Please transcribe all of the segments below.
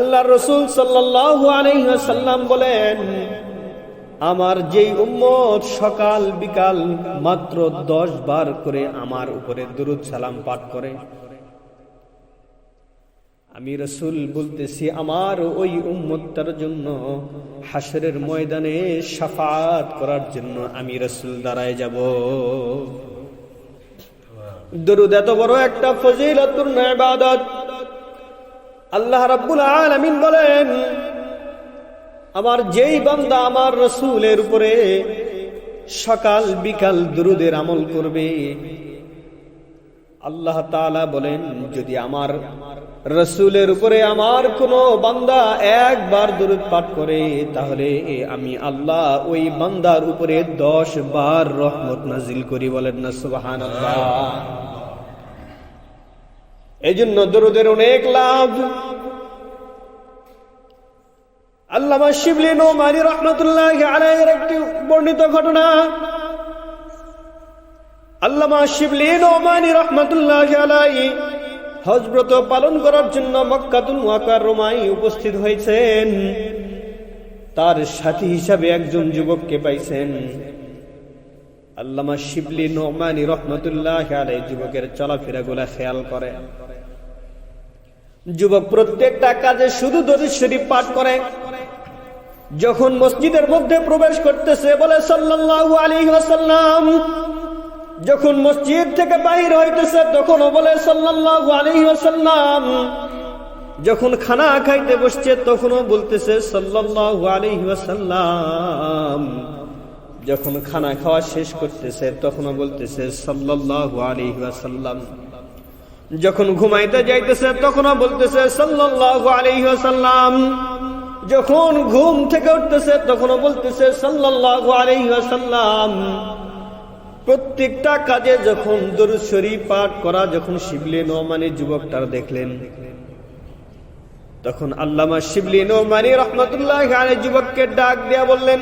আল্লাহ রসুল বলেন, আমার যেই উম্মত সকাল বিকাল মাত্র দশ বার করে আমার উপরে দুরুদ সালাম পাঠ করে। আমি রসুল বলতেছি, আমার ওই উম্মতটার জন্য হাসরের ময়দানে সাফাত করার জন্য আমি রসুল দাঁড়ায় যাব। দরুদ এত বড় একটা ফজিলতুর ইবাদত। আল্লাহ রাব্বুল আলামিন বলেন, আমার যেই বান্দা আমার রসুলের উপরে সকাল বিকাল দুরুদের আমল করবে, আল্লাহ তাআলা বলেন, যদি আমার রসুলের উপরে আমার কোন বান্দা একবার দরুদ পাঠ করে, তাহলে আমি আল্লাহ ওই বান্দার উপরে দশ বার রহমত নাজিল করি বলেন না সুবাহান এই জন্য দরুদের অনেক লাভ। আল্লামা শিবলি নোমানি রহমতুল্লাহ আলাইয়ের একটি বর্ণিত ঘটনা। আল্লামা শিবলি নোমানি রহমতুল্লাহ আলাই হজব্রত পালন করার জন্য মক্কাতুল ওয়াকার রোমাই উপস্থিত হয়েছেন। তার সাথী হিসাবে একজন যুবককে পাইছেন। আল্লামা শিবলি নোমানি রহমতুল্লাহ আলাই যুবকের চলাফেরা গুলা খেয়াল করে। যুবক প্রত্যেকটা কাজে শুধু দরিদ শরীফ পাঠ করে। যখন মসজিদের মধ্যে প্রবেশ করতেছে, বলে সাল্লাল্লাহু আলাইহি যখন মসজিদ থেকে বাহির হইতেছে, তখনও বলে সাল্লাল্লাহু আলাইহি যখন খানা খাইতে বসছে, তখনও বলতেছে সাল্লাল্লাহু আলাইহি ওয়াসাল্লাম যখন খানা খাওয়া শেষ করতেছে, তখনও বলতেছে আলাইহি ওয়াসাল্লাম। যখন ঘুমাইতে যাইতেছে, তখনও বলতেছে আলাইহি ওয়াসাল্লাম। যখন ঘুম থেকে উঠতেছে, তখনও বলতেছে আলাইহি ওয়াসাল্লাম। প্রত্যেকটা কাজে যখন দরুদ শরীফ পাঠ করা, যখন শিবলি নোমানি যুবকটার দেখলেন, তখন আল্লামা শিবলি নোমানি রহমতুল্লাহ আলী যুবককে ডাক দেয়া বললেন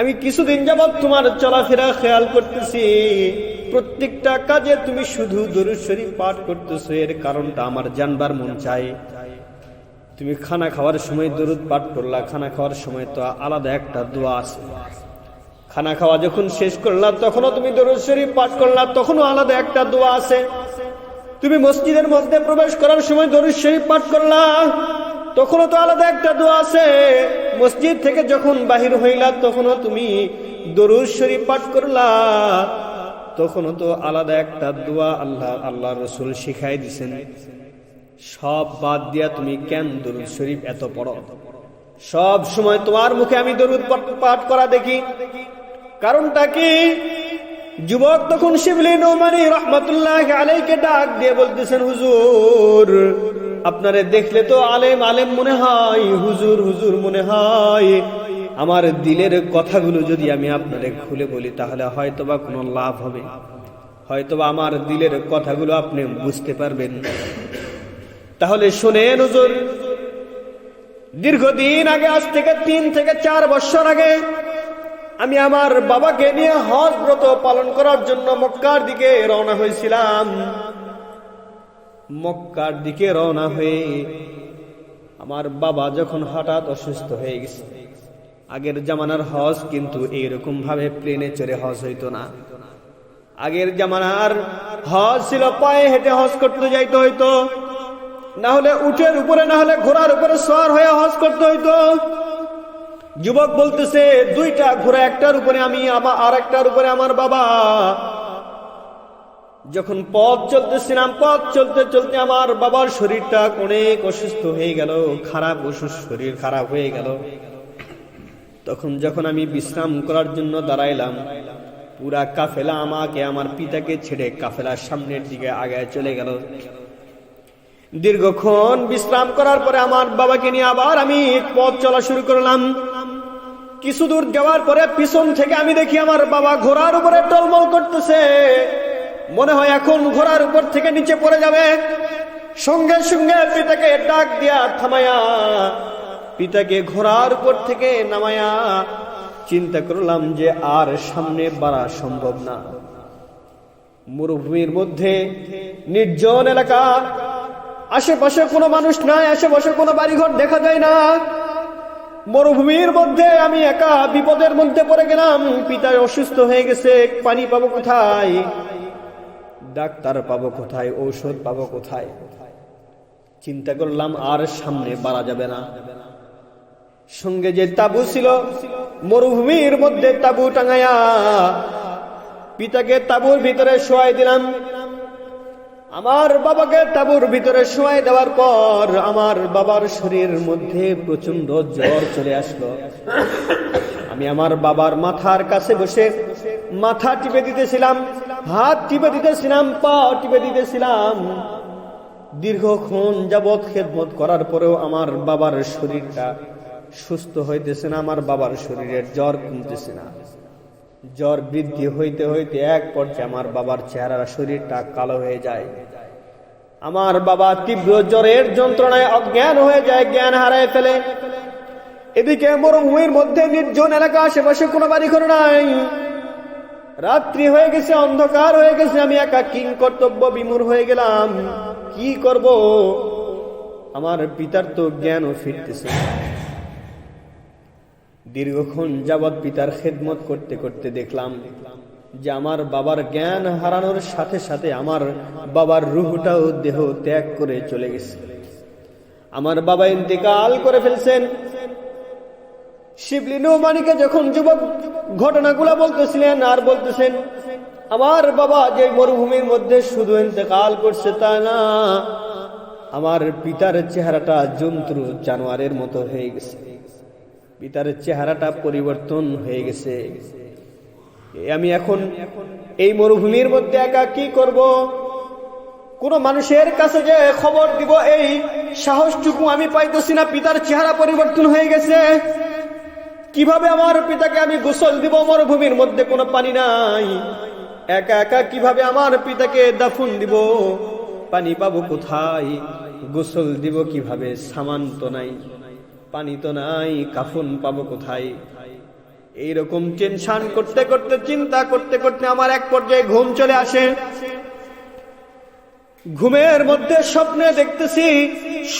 আমি কিছুদিন যাবৎ তোমার চলাফেরা খেয়াল করতেছি। প্রত্যেকটা কাজে তুমি শুধু দরুদ শরীফ পাঠ করতেছো, এর কারণটা আমার জানবার মন চাই তুমি খানা খাওয়ার সময় দরুদ পাঠ করলা, খানা খাওয়ার সময় তো আলাদা একটা দোয়া আছে। খানা খাওয়া যখন শেষ করলা, তখনও তুমি দরুদ শরীফ পাঠ করলা, তখনও আলাদা একটা দোয়া আছে। তুমি মসজিদের মধ্যে প্রবেশ করার সময় দরুদ শরীফ পাঠ করলা, তখনও তো আলাদা একটা দোয়া আছে। মসজিদ থেকে যখন বাহির হইলা, তখনও তুমি দরুদ শরীফ পাঠ করলা। তখনও তো আলাদা একটা দোয়া আল্লাহ আল্লাহ রসুল শিখাই দিছেন। সব বাদ দিয়া তুমি কেন দরুদ শরীফ এত পড়ো? সব সময় তোমার মুখে আমি দরুদ পাঠ করা দেখি। কারণটা কি? যুবক তখন শিবলি নৌমানি রহমতুল্লাহ আলাইকে ডাক দিয়ে বলতেছেন, হুজুর আপনারে দেখলে তো আলেম আলেম মনে হয়, হুজুর হুজুর মনে হয়। আমার দিলের কথাগুলো যদি আমি আপনারে খুলে বলি, তাহলে হয়তোবা কোনো লাভ হবে। হয়তোবা আমার দিলের কথাগুলো আপনি বুঝতে পারবেন। তাহলে শোনেন হুজুর, দীর্ঘদিন আগে, আজ থেকে তিন থেকে চার বছর আগে, আমি আমার বাবাকে নিয়ে হজ ব্রত পালন করার জন্য মক্কার দিকে রওনা হয়েছিলাম। মক্কার দিকে রওনা হয়ে আমার বাবা যখন হঠাৎ অসুস্থ হয়ে গেছে, আগের জামানার হজ কিন্তু এইরকম ভাবে প্লেনে চড়ে হজ হইতো না। আগের জামানার হজ ছিল, পায়ে হেঁটে হজ করতে যাইতে হইতো। না হলে উঠের উপরে, না হলে ঘোড়ার উপরে সওয়ার হয়ে হজ করতে হইতো। যুবক বলতেছে, দুইটা ঘোড়া একটার উপরে আমি আমার আর একটার উপরে আমার বাবা। যখন পথ চলতেছিলাম, পথ চলতে চলতে আমার বাবার শরীরটা অনেক অসুস্থ হয়ে গেল, খারাপ অসুস্থ, শরীর খারাপ হয়ে গেল। তখন যখন আমি বিশ্রাম করার জন্য দাঁড়াইলাম, পুরা কাফেলা আমাকে, আমার পিতাকে ছেড়ে কাফেলার সামনের দিকে আগায় চলে গেল। দীর্ঘক্ষণ বিশ্রাম করার পরে আমার বাবাকে নিয়ে আবার আমি পথ চলা শুরু করলাম। কিছু দূর যাওয়ার পরে পিছন থেকে আমি দেখি আমার বাবা ঘোড়ার উপরে টলমল করতেছে। মনে হয় এখন ঘোড়ার উপর থেকে নিচে পড়ে যাবে। সঙ্গে সঙ্গে পিতাকে ডাক দিয়া থামায়া, পিতাকে ঘোড়ার উপর থেকে নামায়া চিন্তা করলাম যে আর সামনে বাড়া সম্ভব না। মরুভূমির মধ্যে নির্জন এলাকা, আশেপাশে কোনো মানুষ নাই, আশেপাশে কোনো বাড়িঘর দেখা যায় না। মরুভূমির মধ্যে আমি একা বিপদের মধ্যে পড়ে গেলাম পিতায় অসুস্থ হয়ে গেছে, পানি পাবো কোথায়? ডাক্তার পাবো কোথায়? ঔষধ পাবো কোথায়? চিন্তা করলাম আর সামনে বাড়া যাবে না। সঙ্গে যে তাবু ছিল, মরুভূমির মধ্যে তাবু টাঙায়া পিতাকে তাবুর ভিতরে শোয়াই দিলাম। আমার বাবাকে তাবুর ভিতরে শোয়াই দেওয়ার পর আমার বাবার শরীরের মধ্যে প্রচণ্ড জ্বর চলে আসলো। আমি আমার বাবার মাথার কাছে বসে মাথা টিপে দিতেছিলাম, হাত টিপে দিতেছিলাম, পা টিপে দিতেছিলাম। দীর্ঘক্ষণ যাবৎ খেদমত করার পরেও আমার বাবার শরীরটা সুস্থ হইতেছে না, আমার বাবার শরীরের জ্বর কমতেছে না। জ্বর বৃদ্ধি হইতে হইতে এক পর্যায়ে আমার বাবার চেহারা শরীরটা কালো হয়ে যায়। আমার বাবা তীব্র জ্বরের যন্ত্রণায় অজ্ঞান হয়ে যায়, জ্ঞান হারায় ফেলে। এদিকে মরুভূমির মধ্যে নির্জন এলাকা, আশেপাশে কোনো বাড়ি ঘর নাই। রাত্রি হয়ে গেছে, অন্ধকার হয়ে গেছে, আমি একা কিং কর্তব্য বিমূর হয়ে গেলাম। কি করব? আমার পিতার তো জ্ঞানও ফিরতেছে। দীর্ঘক্ষণ যাবৎ পিতার খেদমত করতে করতে দেখলাম যে আমার বাবার জ্ঞান হারানোর সাথে সাথে আমার বাবার রুহটাও দেহ ত্যাগ করে চলে গেছে। আমার বাবা ইন্তেকাল করে ফেলছেন। শিবলি নৌমানিকে যখন যুবক ঘটনাগুলা বলতেছিলেন আর বলতেছেন, আমার বাবা যে মরুভূমির মধ্যে শুধু ইন্তেকাল করছে তা না, আমার পিতার চেহারাটা জন্তু জানোয়ারের মতো হয়ে গেছে। পিতার চেহারাটা পরিবর্তন হয়ে গেছে। আমি এখন এই মরুভূমির মধ্যে একা কি করব? কোন মানুষের কাছে যে খবর দিব, এই সাহসটুকু আমি পাইতেছি না, পিতার চেহারা পরিবর্তন হয়ে গেছে। কীভাবে আমার পিতাকে আমি গোসল দিব? মরুভূমির মধ্যে কোনো পানি নাই। একা একা কীভাবে আমার পিতাকে দাফন দিব? পানি পাবো কোথায়? গোসল দিব কীভাবে? সামান তো নাই। পানি তো নাই, কাফন পাবো কোথায়? এইরকম টেনশন করতে করতে, চিন্তা করতে করতে আমার এক পর্যায়ে ঘুম চলে আসে। ঘুমের মধ্যে স্বপ্নে দেখতেছি,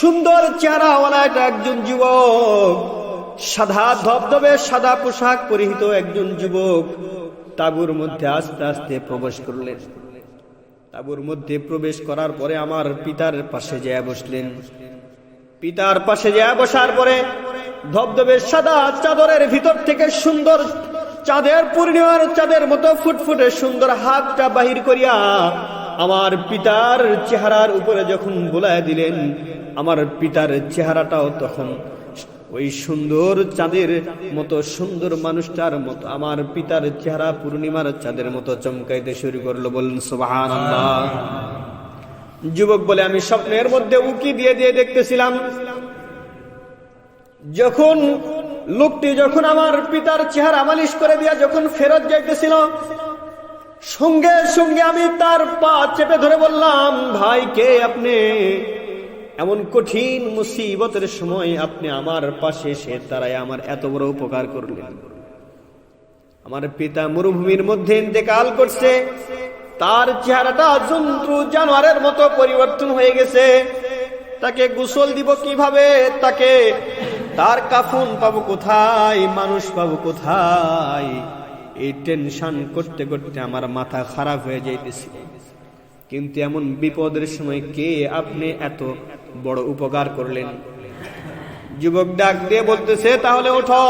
সুন্দর চেহারাওয়ালা একটা একজন যুবক, সাদা ধবধবে সাদা পোশাক পরিহিত একজন যুবক, তাবুর মধ্যে আস্তে আস্তে প্রবেশ করলেন। তাবুর মধ্যে প্রবেশ করার পরে আমার পিতার পাশে যায় বসলেন। পিতার পাশে যায় বসার পরে ধবধবে সাদা চাদরের ভিতর থেকে সুন্দর চাঁদের পূর্ণিমার চাঁদের মতো ফুটফুটে সুন্দর হাতটা বাহির করিয়া আমার পিতার চেহারার উপরে যখন বোলায় দিলেন, আমার পিতার চেহারাটাও তখন ওই সুন্দর চাঁদের মতো সুন্দর মানুষটার মতো, আমার পিতার চেহারা পূর্ণিমার চাঁদের মতো চমকাইতে শুরু করল। বললেন সুবাহান যুবক বলে, আমি স্বপ্নের মধ্যে উকি দিয়ে দিয়ে দেখতেছিলাম, যখন লোকটি যখন আমার পিতার চেহারা মালিশ করে দিয়া যখন ফেরত যাইতেছিল, সঙ্গে সঙ্গে আমি তার পা চেপে ধরে বললাম, ভাই, কে আপনি? এমন কঠিন মুসিবতের সময় আপনি আমার পাশে এসে তারাই আমার এত বড় উপকার করলেন। আমার পিতা মরুভূমির মধ্যে ইন্তেকাল করছে তার চেহারাটা জন্তু জানোয়ারের মতো পরিবর্তন হয়ে গেছে। তাকে গোসল দিব কীভাবে? তাকে তার কাফন পাবো কোথায়? মানুষ পাবো কোথায়? এই টেনশন করতে করতে আমার মাথা খারাপ হয়ে যাইতেছিল কিন্তু এমন বিপদের সময় কে আপনি এত বড় উপকার করলেন? যুবক ডাক দিয়ে বলতেছে, তাহলে ওঠো।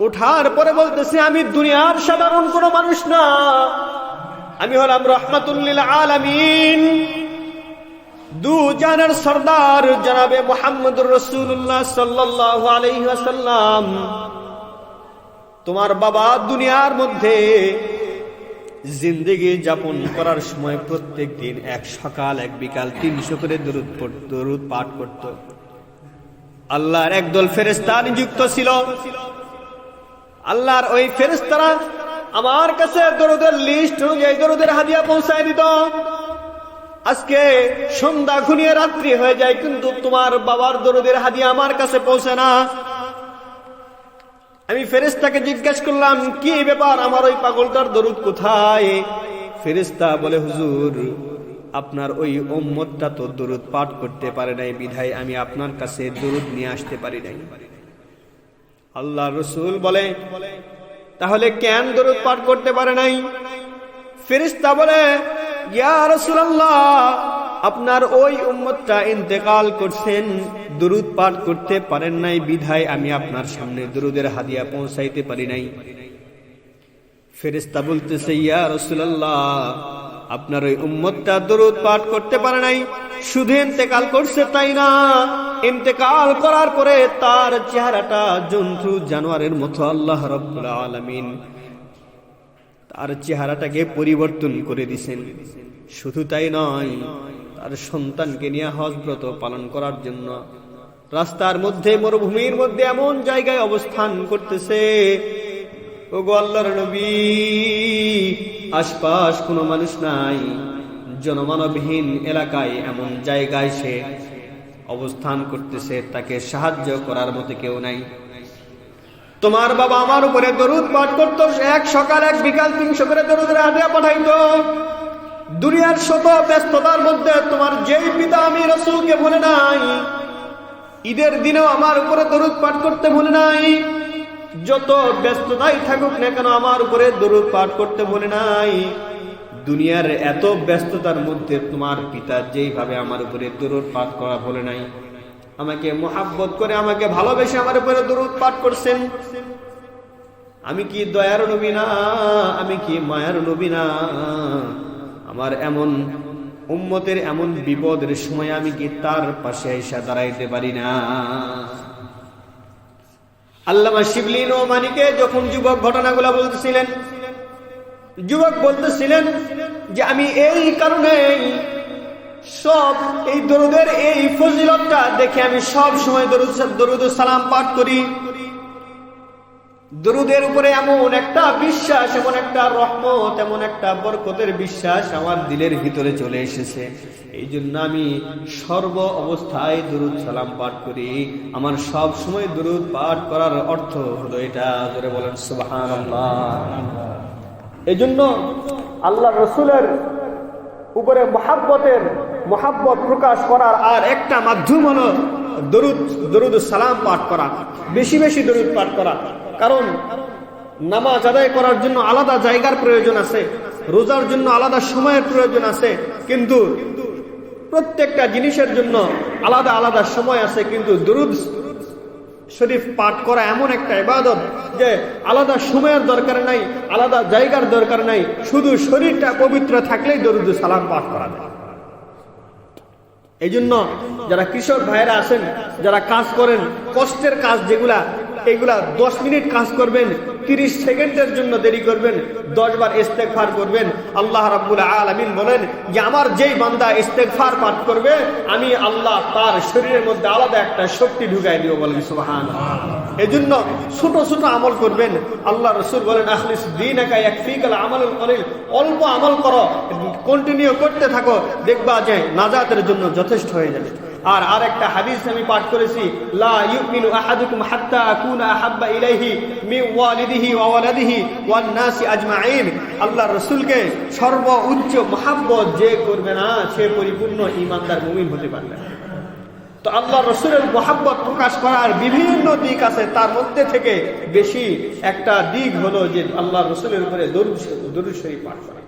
ওঠার পরে বলতেছে, আমি দুনিয়ার সাধারণ কোনো মানুষ না। আমি হলাম রহমাতুল্লিল আলামিন। দু জানার সর্দার জনাবে মোহাম্মদুর রসুল্লাহ সাল্লাহ আলহাসাল্লাম তোমার বাবা দুনিয়ার মধ্যে জিন্দেগি যাপন করার সময় প্রত্যেক দিন এক সকাল, এক বিকাল তিনশো করে দরুদ দরুদ পাঠ করত। আল্লাহর একদল ফেরেস্তা নিযুক্ত ছিল। আল্লাহর ওই ফেরেস্তারা আমার কাছে দরুদের লিস্ট অনুযায়ী দরুদের হাদিয়া পৌঁছায় দিত। আজকে সন্ধ্যা ঘুনিয়ে রাত্রি হয়ে যায়, কিন্তু তোমার বাবার দরুদের হাদিয়া আমার কাছে পৌঁছে না। আমি ফেরেস্তাকে জিজ্ঞেস করলাম, কি ব্যাপার? আমার ওই পাগলটার দরুদ কোথায়? ফেরেস্তা বলে, হুজুর, আপনার ওই উম্মতটা তো দরুদ পাঠ করতে পারে নাই, বিধায় আমি আপনার কাছে দরুদ নিয়ে আসতে পারি নাই। আল্লাহ রসুল বলে তাহলে কেন দরুদ পাঠ করতে পারে নাই? ফেরিস্তা বলে আপনার ওই উম্মতটা ইন্তেকাল করছেন, দুরুদ পাঠ করতে পারেন নাই, বিধায় আমি আপনার সামনে দুরুদের হাদিয়া পৌঁছাইতে পারি নাই। ফেরিস্তা বলতেছে, ইয়া রাসূলুল্লাহ, আপনার ওই উম্মতটা দরুদ পাঠ করতে পারে নাই। শুধু ইন্তেকাল করছে তাই না? ইন্তেকাল করার পরে তার চেহারাটা জন্তু জানোয়ারের মতো, আল্লাহ রব্বুল আলামিন তার চেহারাটাকে পরিবর্তন করে দিছেন। শুধু তাই নয়, তার সন্তানকে নিয়ে হজব্রত পালন করার জন্য রাস্তার মধ্যে, মরুভূমির মধ্যে এমন জায়গায় অবস্থান করতেছে ও গো আল্লাহর নবী, আশপাশ কোনো মানুষ নাই। জনমানবহীন এলাকায় এমন জায়গায় সে অবস্থান করতেছে, তাকে সাহায্য করার মতো কেউ নাই। তোমার বাবা আমার উপরে দরুদ পাঠ করতো এক সকাল, এক বিকাল তিনশো করে দরুদের আদিয়া পাঠাইতো। দুনিয়ার শত ব্যস্ততার মধ্যে তোমার যেই পিতা আমি রসুলকে বলে নাই, ঈদের দিনেও আমার উপরে দরুদ পাঠ করতে বলে নাই। যত ব্যস্ততাই থাকুক না কেন, আমার উপরে দরুদ পাঠ করতে বলে নাই। দুনিয়ার এত ব্যস্ততার মধ্যে তোমার পিতা যেইভাবে আমার উপরে দরুদ পাঠ করা বলে নাই, আমাকে মোহাব্বত করে আমাকে ভালোবেসে আমার উপরে দরুদ পাঠ করছেন। আমি কি দয়ার নবী না? আমি কি মায়ার নবী না? আমার এমন উম্মতের এমন বিপদের সময় আমি কি তার পাশে এসে দাঁড়াইতে পারি না? আল্লামা শিবলিন ও মানিকে যখন যুবক ঘটনাগুলা বলতেছিলেন, যুবক বলতেছিলেন যে আমি এই কারণে সব এই দরুদের এই ফজিলতটা দেখে আমি সব সময় দরুদ দরুদ সালাম পাঠ করি। দরুদের উপরে এমন একটা বিশ্বাস, এমন একটা রহমত, এমন একটা বরকতের বিশ্বাস আমার দিলের ভিতরে চলে এসেছে। এই জন্য আমি সর্ব অবস্থায় দরুদ সালাম পাঠ করি। আমার সব সময় দরুদ পাঠ করার অর্থ হলো এটা। ধরে বলেন সুবাহান এই জন্য আল্লাহ রসুলের উপরে মহাব্বতের মহাব্বত প্রকাশ করার আর একটা মাধ্যম হলো দরুদ দরুদ সালাম পাঠ করা, বেশি বেশি দরুদ পাঠ করা। কারণ নামাজ আদায় করার জন্য আলাদা জায়গার প্রয়োজন আছে, রোজার জন্য আলাদা সময়ের প্রয়োজন আছে, কিন্তু প্রত্যেকটা জিনিসের জন্য আলাদা আলাদা সময় আছে, কিন্তু দরুদ শরীফ পাঠ করা এমন একটা ইবাদত যে আলাদা সময়ের দরকার নাই, আলাদা জায়গার দরকার নাই, শুধু শরীরটা পবিত্র থাকলেই দরুদ সালাম পাঠ করা যায়। এই জন্য যারা কৃষক ভাইয়েরা আছেন, যারা কাজ করেন, কষ্টের কাজ যেগুলা এগুলা দশ মিনিট কাজ করবেন, তিরিশ সেকেন্ডের জন্য দেরি করবেন দশ বার ইস্তেকফার করবেন। আল্লাহ রাব্বুল আলামিন বলেন, যে আমার যেই বান্দা ইস্তেকফার পাঠ করবে, আমি আল্লাহ তার শরীরের মধ্যে আলাদা একটা শক্তি ঢুকাই দিব বলেন সুবহান এজন্য ছোট ছোট আমল করবেন। আল্লাহ রসুল বলেন, আখলিস দিন একা এক ফিকাল আমল করিল অল্প আমল করো কন্টিনিউ করতে থাকো, দেখবা যে নাজাতের জন্য যথেষ্ট হয়ে যাবে। আর আরেকটা হাদিস আমি পাঠ করেছি, লা ইউমিনু আহাদুকুম হাত্তা আকুনা আহাব্বা ইলাইহি মিন ওয়ালিদিহি ওয়া ওয়ালাদিহি ওয়ান নাসি আজমাইন। আল্লাহ রাসূলকে সর্ব উচ্চ মহাব্বত যে করবে না, সে পরিপূর্ণ ঈমানদার মুমিন হতে পারবে না। তো আল্লাহ রসুলের মোহাব্বত প্রকাশ করার বিভিন্ন দিক আছে, তার মধ্যে থেকে বেশি একটা দিক হলো যে আল্লাহ রসুলের উপরে দরুদ শরীফ পাঠ করা।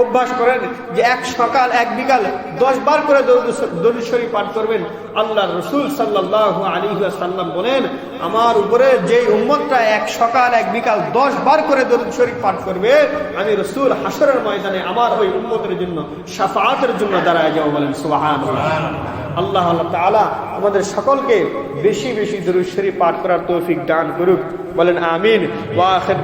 অভ্যাস করেন যে এক সকাল, এক বিকাল দশ বার করে দরুদ পাঠ করবেন। আল্লাহ রসুল সাল্লাহ আলী সাল্লাম বলেন, আমার উপরে যে উম্মতটা এক সকাল, এক বিকাল দশ বার করে দরুদ শরীফ পাঠ করবে, আমি রসুল হাসরের ময়দানে আমার ওই উম্মতের জন্য সাফাতের জন্য দাঁড়ায় যাব বলেন সুবাহান আল্লাহ আল্লাহ আমাদের সকলকে বেশি বেশি দরুদ পাঠ করার তৌফিক দান করুক। বলেন, আমিন। ওয়াখের